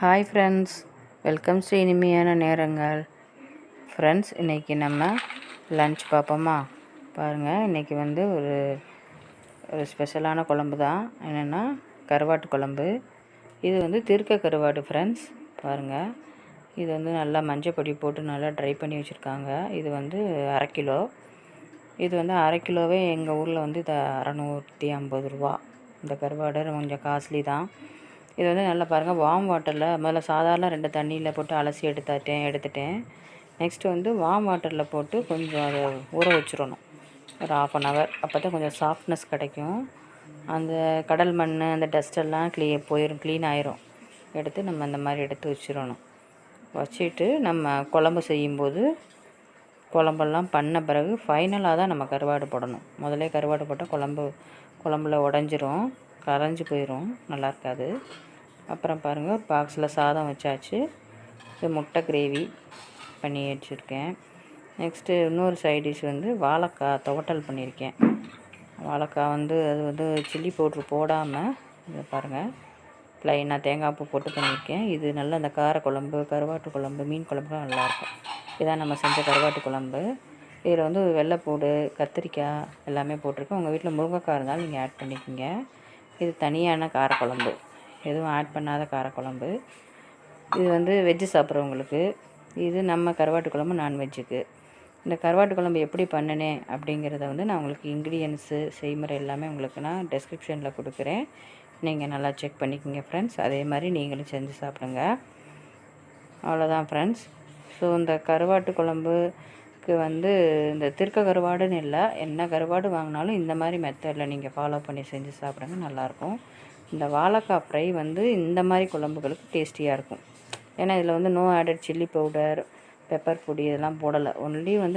Hi friends welcome Sri இனிமையான நேரங்கள். Friends இன்றைக்கி நம்ம லன்ச் பார்ப்போமா? பாருங்கள் இன்றைக்கி வந்து ஒரு ஒரு ஸ்பெஷலான குழம்பு தான். என்னென்னா கருவாட்டு குழம்பு. இது வந்து திருக்க கருவாடு ஃப்ரெண்ட்ஸ் பாருங்கள் இது வந்து நல்லா மஞ்சள் பொடி போட்டு நல்லா ட்ரை பண்ணி வச்சுருக்காங்க. இது வந்து அரை கிலோ. இது வந்து அரை கிலோவே எங்கள் ஊரில் வந்து இது அறநூற்றி ஐம்பது ரூபா. இந்த கருவாடு கொஞ்சம் காஸ்ட்லி தான். இது வந்து நல்லா பாருங்கள் வார்ம் வாட்டரில் முதல்ல சாதாரண ரெண்டு தண்ணியில் போட்டு அலசி எடுத்தாட்டேன் எடுத்துட்டேன். நெக்ஸ்ட்டு வந்து வார்ம் வாட்டரில் போட்டு கொஞ்சம் அதை ஊற வச்சிடணும். ஒரு ஆஃப் அன் ஹவர் அப்போ தான் கொஞ்சம் சாஃப்ட்னஸ் கிடைக்கும். அந்த கடல் மண் அந்த டஸ்டெல்லாம் க்ளீ போயிடும் க்ளீன் ஆயிரும். எடுத்து நம்ம அந்த மாதிரி எடுத்து வச்சிடணும். வச்சுட்டு நம்ம குழம்பு செய்யும்போது குழம்பெல்லாம் பண்ண பிறகு ஃபைனலாக தான் நம்ம கருவாடு போடணும். முதல்ல கருவாடு போட்டால் குழம்பு குழம்புல உடஞ்சிரும் கரைஞ்சி போயிடும் நல்லா இருக்காது. அப்புறம் பாருங்கள் ஒரு பாக்ஸில் சாதம் வச்சாச்சு. இது முட்டை கிரேவி பண்ணி வச்சுருக்கேன். நெக்ஸ்ட்டு இன்னொரு சைட் டிஷ் வந்து வாழைக்காய் துவட்டல் பண்ணியிருக்கேன். வாழைக்காய் வந்து அது வந்து சில்லி பவுட்ரு போடாமல் இதை பாருங்கள் ப்ளைனாக தேங்காய் பூ போட்டு பண்ணியிருக்கேன். இது நல்ல அந்த கார குழம்பு கருவாட்டு குழம்பு மீன் குழம்புலாம் நல்லாயிருக்கும் இதான் நம்ம செஞ்ச கருவாட்டு குழம்பு. இதில் வந்து வெள்ளைப்பூடு கத்திரிக்காய் எல்லாமே போட்டிருக்கேன். உங்கள் வீட்டில் முருங்கைக்காய் இருந்தாலும் நீங்கள் ஆட் பண்ணிக்கோங்க. இது தனியான காரக்குழம்பு. எதுவும் ஆட் பண்ணாத காரக்குழம்பு. இது வந்து வெஜ்ஜு சாப்பிட்றவங்களுக்கு. இது நம்ம கருவாட்டு குழம்பு நான்வெஜ்ஜுக்கு இந்த கருவாட்டு குழம்பு எப்படி பண்ணினேன் அப்படிங்கிறத வந்து நான் உங்களுக்கு இன்க்ரீடியன்ஸு செய்முறை எல்லாமே உங்களுக்கு நான் டெஸ்கிரிப்ஷனில் கொடுக்குறேன். நீங்கள் நல்லா செக் பண்ணிக்கோங்க ஃப்ரெண்ட்ஸ் அதே மாதிரி நீங்களும் செஞ்சு சாப்பிடுங்க. அவ்வளோதான் ஃப்ரெண்ட்ஸ் ஸோ இந்த கருவாட்டு குழம்புக்கு வந்து இந்த திருக்க கருவாடுன்னு இல்லை என்ன கருவாடு வாங்கினாலும் இந்த மாதிரி மெத்தடில் நீங்கள் ஃபாலோ பண்ணி செஞ்சு சாப்பிடுங்க நல்லாயிருக்கும். இந்த வாழைக்காய் ஃப்ரை வந்து இந்த மாதிரி குழம்புகளுக்கு டேஸ்டியாக இருக்கும். ஏன்னா இதில் வந்து no added chilli powder pepper பொடி இதெல்லாம் போடலை. ஒன்லி வந்து